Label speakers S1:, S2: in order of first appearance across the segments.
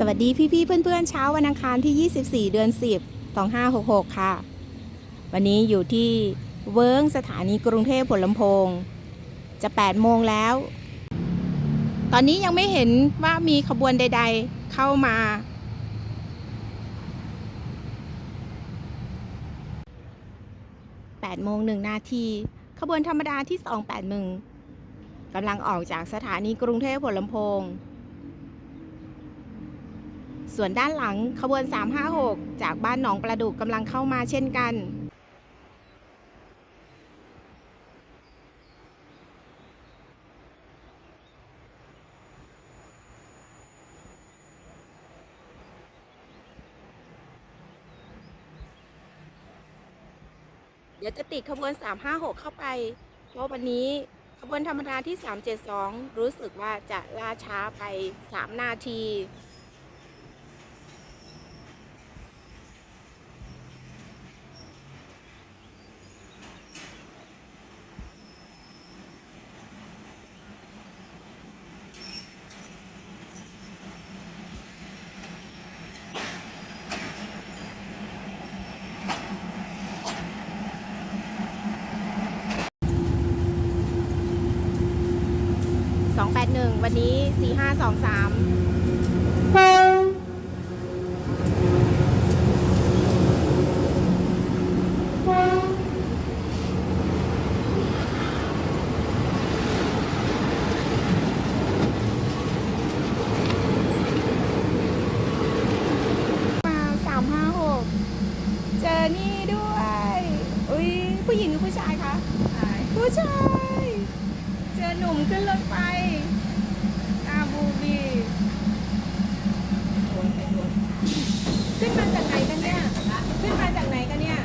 S1: สวัสดีพี่ๆเพื่อนๆเช้าวันอังคารที่ 24 เดือน 10 2566 ค่ะ วันนี้อยู่ที่เวิร์งสถานีกรุงเทพผลลำโพง จะ 8 โมงแล้ว ตอนนี้ยังไม่เห็นว่ามีขบวนใดๆเข้ามา 8 โมง1นาที ขบวนธรรมดาที่ 281กำลังออกจากสถานีกรุงเทพผลลำโพง ส่วนด้านหลังขบวน 356 จากบ้านหนองประดุกกำลังเข้ามาเช่นกัน เดี๋ยวจะติดขบวน 356 เข้าไป เพราะวันนี้ขบวนธรรมดาที่ 372 รู้สึกว่าจะล่าช้าไป 3 นาที 281วันนี้4523มาสามห้าหกเจอนี่ด้วยอุ้ยผู้หญิงหรือผู้ชายคะ ผู้ชาย เจอหนุ่มขึ้นรถไฟ คูบีขึ้นมาจากไหนกันเนี่ย ขึ้นมาจากไหนกันเนี่ย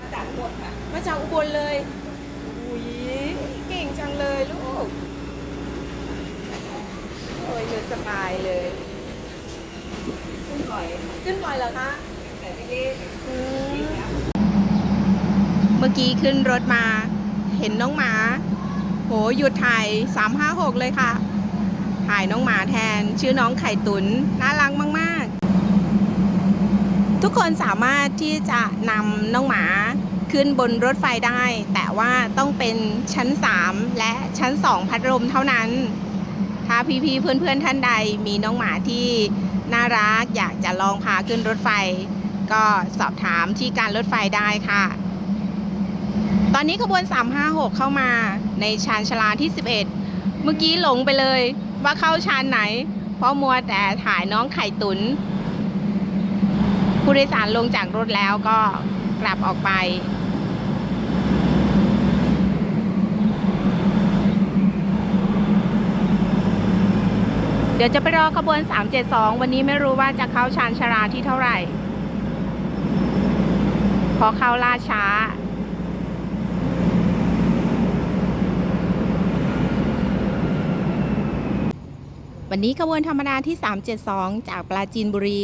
S2: มาจากบทค่ะ
S1: มาจากอุบลเลย อุ้ยเก่งจังเลยลูก โอ้ยอยู่สบายเลย
S2: ขึ้นบ่อย
S1: ขึ้นบ่อยเหรอคะ
S2: แต่ที่นี่
S1: อืมเมื่อกี้ขึ้นรถมา เห็นน้องหมา โหหยุดถ่าย356 เลยค่ะ ถ่ายน้องหมาแทน ชื่อน้องไข่ตุนน่ารักมาก ๆ ทุกคนสามารถที่จะนำน้องหมาขึ้นบนรถไฟได้ แต่ว่าต้องเป็นชั้น 3 และชั้น 2 พัดลมเท่านั้น ถ้าพี่ ๆ เพื่อน ๆ ท่านใดมีน้องหมาที่น่ารักอยากจะลองพาขึ้นรถไฟ ก็สอบถามที่การรถไฟได้ค่ะ ตอนนี้ขบวน 356 เข้ามาในชานชาลาที่ 11 เมื่อกี้หลงไปเลย ว่าเข้าชานไหน เพราะมัวแต่ถ่ายน้องไข่ตุน ผู้โดยสารลงจากรถแล้วก็กลับออกไป เดี๋ยวจะไปรอขบวน 372 วันนี้ไม่รู้ว่าจะเข้าชานชาลาที่เท่าไหร่เพอเข้าล่าช้า วันนี้ขบวนธรรมดาที่ 372 จากปราจีนบุรี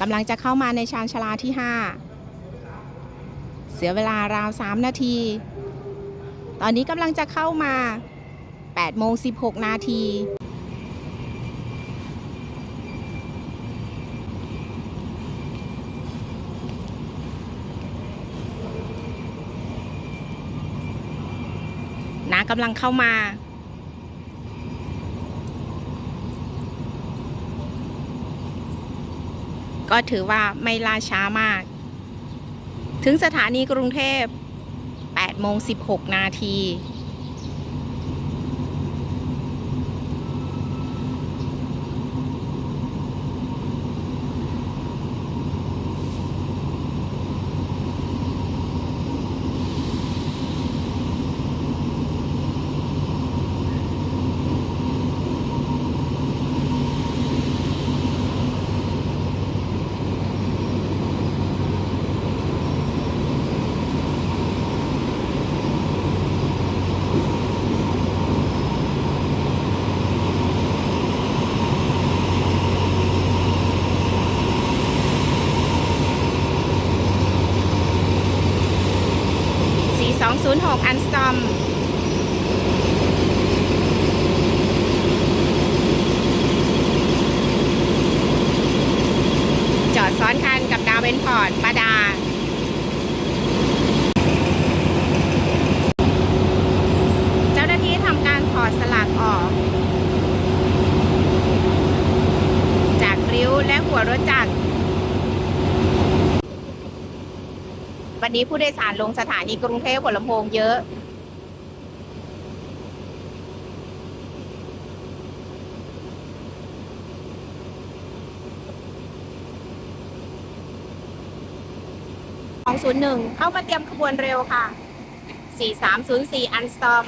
S1: กำลังจะเข้ามาในชานชาลาที่ 5 เสียเวลาราว 3 นาที ตอนนี้กำลังจะเข้ามา8โมง16 นาทีน้ากำลังเข้ามา ก็ถือว่าไม่ล่าช้ามาก ถึงสถานีกรุงเทพ8โมง16 นาที 206 อันสตอม อร์ตบาดาลเจ้าหน้าที่ทำการถอดสลักออก จากริ้วและหัวรถจักร วั นี้ผู้โดยสารลงสถานีกรุงเทพหัวลำโพงเยอะ 201 เข้ามาเตรียมขบวนเร็วค่ะ 4304 อันสตอม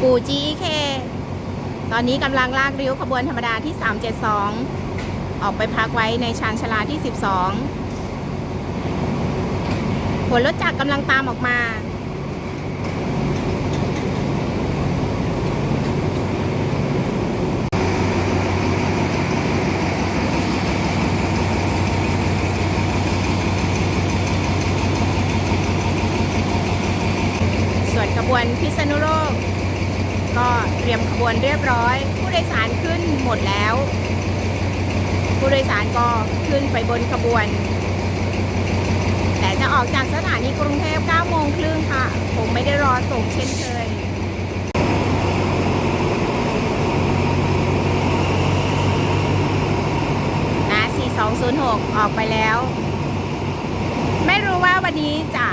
S1: กูจีเค ตอนนี้กำลังลากริ้วขบวนธรรมดาที่ 372 ออกไปพักไว้ในชานชลาที่ 12 หัวรถจักรกำลังตามออกมา ส่วนขบวนพิษณุโลก ก็เตรียมขบวนเรียบร้อย ผู้โดยสารขึ้นหมดแล้ว ผู้โดยสารก็ขึ้นไปบนขบวน แต่จะออกจากสถานีกรุงเทพ9โมงครึ่งค่ะ ผมไม่ได้รอส่งเช่นเคยนะ4206 ออกไปแล้ว ไม่รู้ว่าวันนี้จะ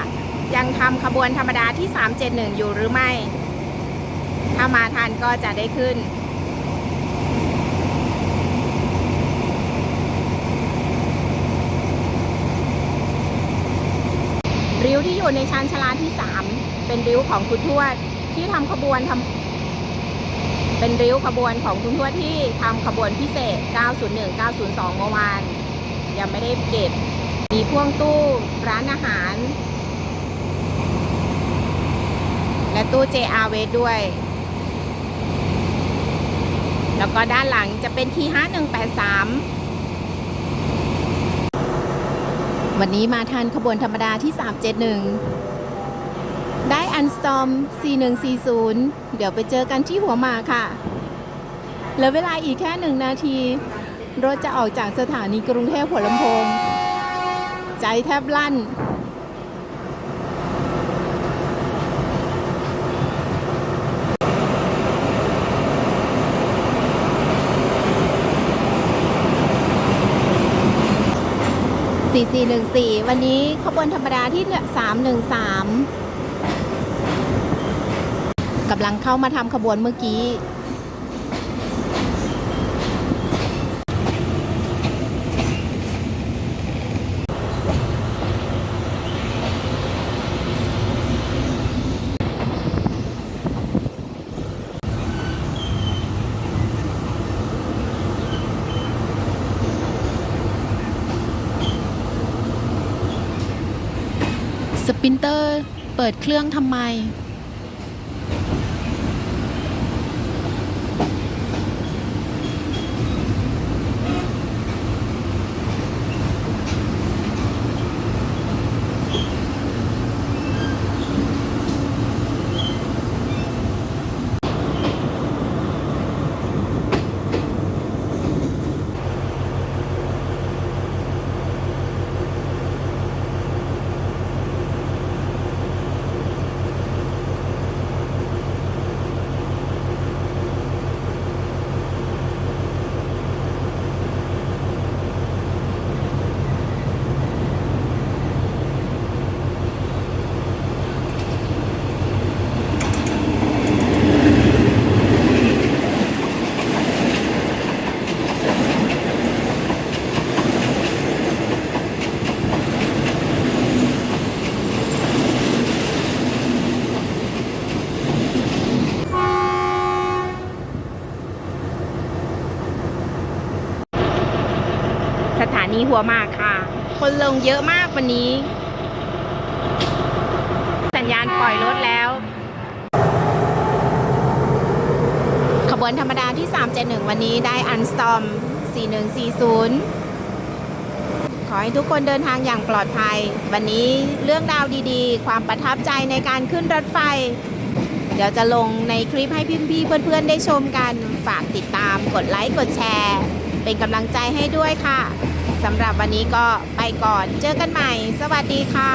S1: ยังทำขบวนธรรมดาที่ 371 อยู่หรือไม่ ถ้ามาทันก็จะได้ขึ้น ริ้วที่อยู่ในชั้นชลาที่สามเป็นริ้วของคุณทวดที่ทำขบวนทำ เป็นริ้วขบวนของคุณทวดที่ทำขบวนพิเศษ 901 902 เมื่อวาน ยังไม่ได้เก็บ มีพ่วงตู้ร้านอาหาร และตู้ JR w a ด้วย แล้วก็ด้านหลังจะเป็นที่5183 วันนี้มาทันขบวนธรรมดาที่ 371 ได้อันสตอม 4140 เดี๋ยวไปเจอกันที่หัวหมาค่ะ เหลือเวลาอีกแค่หนึ่งนาที รถจะออกจากสถานีกรุงเทพหัวลำโพง ใจแทบลั่น 4414 วันนี้ขบวนธรรมดาที่ 313กำลังเข้ามาทำขบวนเมื่อกี้ สปินเตอร์ เปิดเครื่องทำไม สถานีหัวหมากค่ะ คนลงเยอะมากวันนี้ สัญญาณปล่อยรถแล้ว ขบวนธรรมดาที่ 371 วันนี้ได้อันสตอม 4140 ขอให้ทุกคนเดินทางอย่างปลอดภัย วันนี้เรื่องราวดีๆ ความประทับใจในการขึ้นรถไฟเดี๋ยวจะลงในคลิปให้พี่ๆเพื่อนๆ ได้ชมกัน ฝากติดตามกดไลค์ กดแชร์ เป็นกำลังใจให้ด้วยค่ะสำหรับวันนี้ก็ไปก่อน เจอกันใหม่ สวัสดีค่ะ